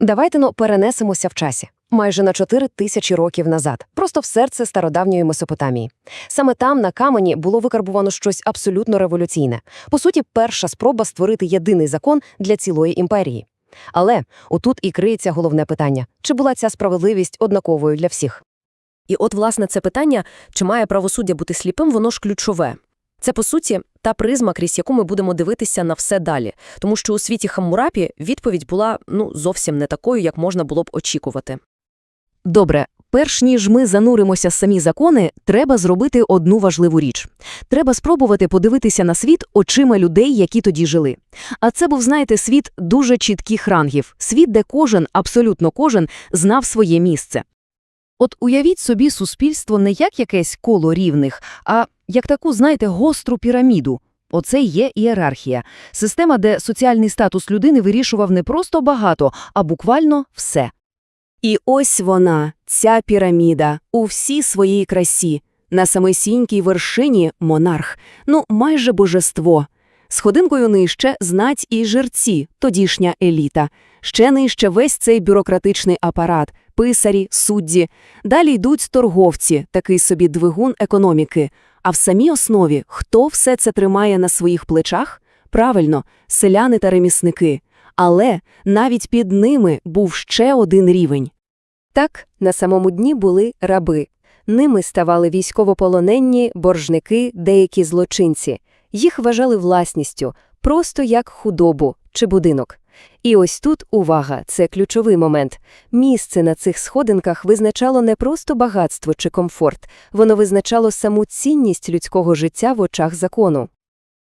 Давайте ну перенесемося в часі. Майже на 4 тисячі років назад, просто в серце стародавньої Месопотамії. Саме там, на камені, було викарбувано щось абсолютно революційне. По суті, перша спроба створити єдиний закон для цілої імперії. Але отут і криється головне питання: чи була ця справедливість однаковою для всіх? І от, власне, це питання, чи має правосуддя бути сліпим, воно ж ключове. Це, по суті, та призма, крізь яку ми будемо дивитися на все далі. Тому що у світі Хаммурапі відповідь була ну, зовсім не такою, як можна було б очікувати. Добре, перш ніж ми зануримося самі закони, треба зробити одну важливу річ. Треба спробувати подивитися на світ очима людей, які тоді жили. А це був, знаєте, світ дуже чітких рангів, світ, де кожен, абсолютно кожен, знав своє місце. От уявіть собі суспільство не як якесь коло рівних, а як таку, знаєте, гостру піраміду. Оце є ієрархія. Система, де соціальний статус людини вирішував не просто багато, а буквально все. І ось вона, ця піраміда, у всій своїй красі. На самисінькій вершині – монарх, ну майже божество. Сходинкою нижче – знать і жерці, тодішня еліта. Ще нижче весь цей бюрократичний апарат, писарі, судді. Далі йдуть торговці, такий собі двигун економіки. А в самій основі хто все це тримає на своїх плечах? Правильно, селяни та ремісники. Але навіть під ними був ще один рівень. Так, на самому дні були раби. Ними ставали військовополоненні, боржники, деякі злочинці. Їх вважали власністю, просто як худобу чи будинок. І ось тут увага, це ключовий момент. Місце на цих сходинках визначало не просто багатство чи комфорт, воно визначало саму цінність людського життя в очах закону.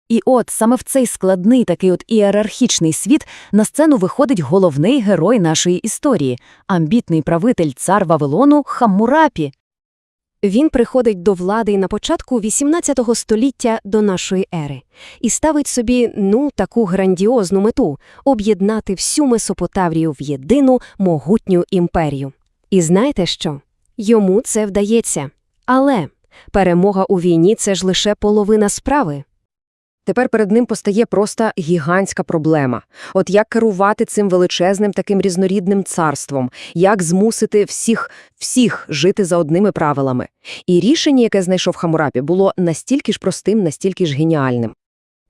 І от саме в цей складний такий от ієрархічний світ на сцену виходить головний герой нашої історії – амбітний правитель цар Вавилону Хаммурапі. Він приходить до влади на початку XVIII століття до нашої ери і ставить собі ну таку грандіозну мету об'єднати всю Месопотаврію в єдину могутню імперію. І знаєте що? Йому це вдається. Але перемога у війні це ж лише половина справи. Тепер перед ним постає просто гігантська проблема. От як керувати цим величезним таким різнорідним царством, як змусити всіх, всіх жити за одними правилами. І рішення, яке знайшов Хамурапі, було настільки ж простим, настільки ж геніальним.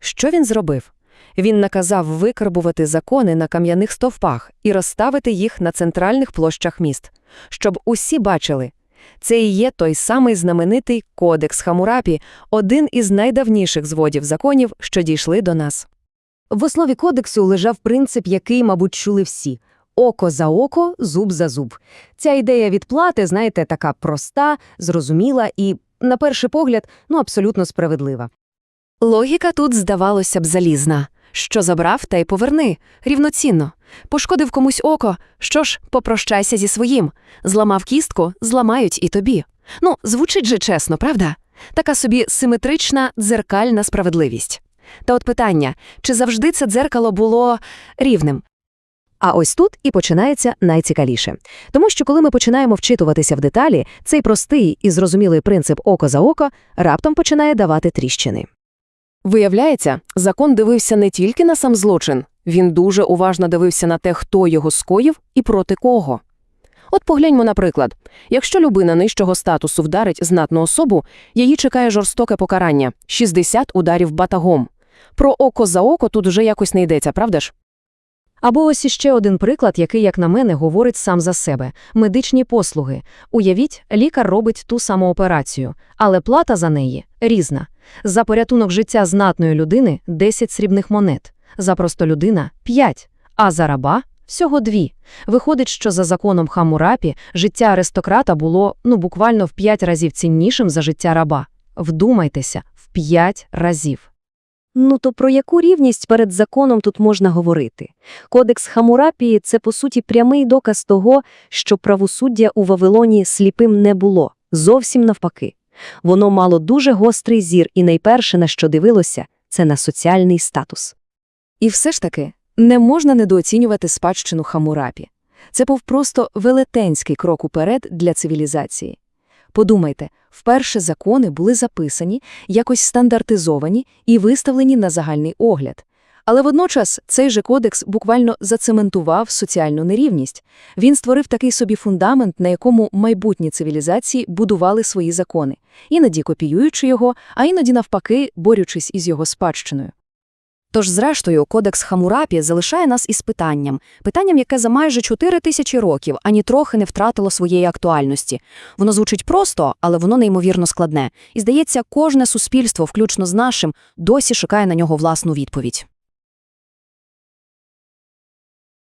Що він зробив? Він наказав викарбувати закони на кам'яних стовпах і розставити їх на центральних площах міст, щоб усі бачили, це і є той самий знаменитий Кодекс Хамурапі, один із найдавніших зводів законів, що дійшли до нас. В основі кодексу лежав принцип, який, мабуть, чули всі око за око, зуб за зуб. Ця ідея відплати, знаєте, така проста, зрозуміла і, на перший погляд, ну абсолютно справедлива. Логіка тут, здавалося б, залізна. Що забрав, та й поверни, рівноцінно. Пошкодив комусь око, що ж, попрощайся зі своїм. Зламав кістку, зламають і тобі. Ну, звучить же чесно, правда? Така собі симетрична дзеркальна справедливість. Та от питання, чи завжди це дзеркало було рівним? А ось тут і починається найцікавіше. Тому що коли ми починаємо вчитуватися в деталі, цей простий і зрозумілий принцип око за око раптом починає давати тріщини. Виявляється, закон дивився не тільки на сам злочин, він дуже уважно дивився на те, хто його скоїв і проти кого. От погляньмо, наприклад, якщо людина нижчого статусу вдарить знатну особу, її чекає жорстоке покарання – 60 ударів батагом. Про око за око тут вже якось не йдеться, правда ж? Або ось іще один приклад, який, як на мене, говорить сам за себе – медичні послуги. Уявіть, лікар робить ту саму операцію, але плата за неї різна. За порятунок життя знатної людини – 10 срібних монет, за простолюдина – 5, а за раба – всього 2. Виходить, що за законом Хамурапі життя аристократа було ну буквально в 5 разів ціннішим за життя раба. Вдумайтеся, в 5 разів. Ну то про яку рівність перед законом тут можна говорити? Кодекс Хамурапії – це, по суті, прямий доказ того, що правосуддя у Вавилоні сліпим не було, зовсім навпаки. Воно мало дуже гострий зір, і найперше, на що дивилося, це на соціальний статус. І все ж таки, не можна недооцінювати спадщину Хамурапі. Це був просто велетенський крок уперед для цивілізації. Подумайте, вперше закони були записані, якось стандартизовані і виставлені на загальний огляд. Але водночас цей же кодекс буквально зацементував соціальну нерівність. Він створив такий собі фундамент, на якому майбутні цивілізації будували свої закони, іноді копіюючи його, а іноді навпаки борючись із його спадщиною. Тож, зрештою, кодекс Хамурапі залишає нас із питанням. Питанням, яке за майже 4 тисячі років ані трохи не втратило своєї актуальності. Воно звучить просто, але воно неймовірно складне. І, здається, кожне суспільство, включно з нашим, досі шукає на нього власну відповідь.